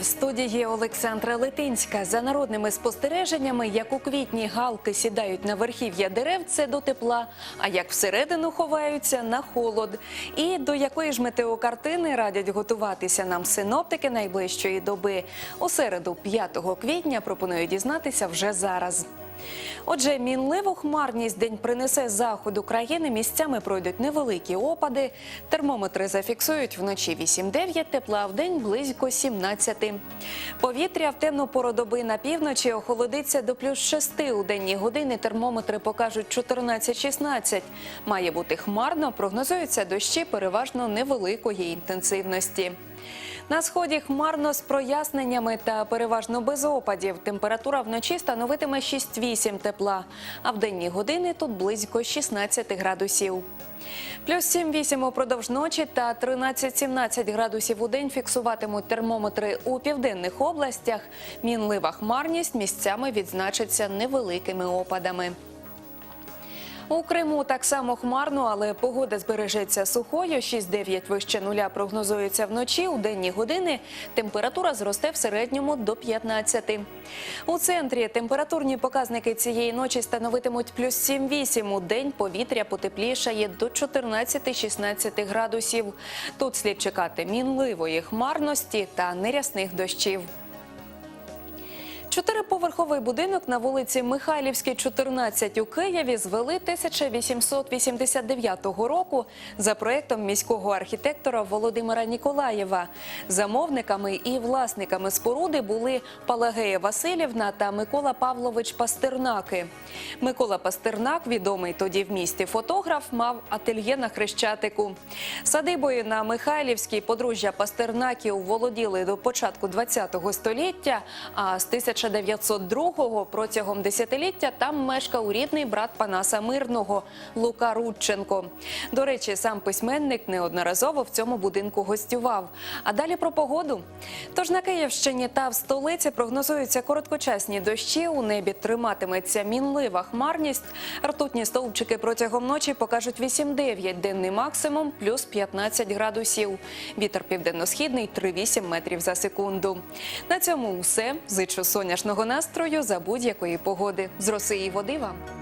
В студії Олександра Литинська за народними спостереженнями, як у квітні галки сідають на верхів'я дерев, це до тепла, а як всередину ховаються на холод. І до якої ж метеокартини радять готуватися нам синоптики найближчої доби. У середу, 5 квітня, пропоную дізнатися вже зараз. Отже, мінливу хмарність день принесе заходу країни. Місцями пройдуть невеликі опади. Термометри зафіксують вночі 8-9 тепла, а вдень близько 17. Повітря в темну пору доби на півночі охолодиться до плюс 6 у денні години. Термометри покажуть 14-16. Має бути хмарно, прогнозуються дощі переважно невеликої інтенсивності. На сході хмарно з проясненнями та переважно без опадів. Температура вночі становитиме 6-8 тепла, а в денні години тут близько 16 градусів. Плюс 7-8 упродовж ночі та 13-17 градусів у день фіксуватимуть термометри у південних областях. Мінлива хмарність місцями відзначиться невеликими опадами. У Криму так само хмарно, але погода збережеться сухою. 6-9 вище нуля прогнозується вночі. У денні години температура зросте в середньому до 15. У центрі температурні показники цієї ночі становитимуть плюс 7-8. У день повітря потеплішає до 14-16 градусів. Тут слід чекати мінливої хмарності та нерясних дощів. Чотириповерховий будинок на вулиці Михайлівській, 14 у Києві звели 1889 року за проектом міського архітектора Володимира Ніколаєва. Замовниками і власниками споруди були Палагея Васильівна та Микола Павлович Пастернаки. Микола Пастернак, відомий тоді в місті фотограф, мав ательє на Хрещатику. Садибою на Михайлівській подружжя Пастернаків володіли до початку ХХ століття, а з 1902-го протягом десятиліття там мешкав рідний брат Панаса Мирного Лука Рудченко. До речі, сам письменник неодноразово в цьому будинку гостював. А далі про погоду. Тож на Київщині та в столиці прогнозуються короткочасні дощі. У небі триматиметься мінлива хмарність. Ртутні стовпчики протягом ночі покажуть 8-9, денний максимум плюс 15 градусів. Вітер південно-східний 3-8 метрів за секунду. На цьому все. Зичу сонячного настрою за будь-якої погоди. З роси і води вам.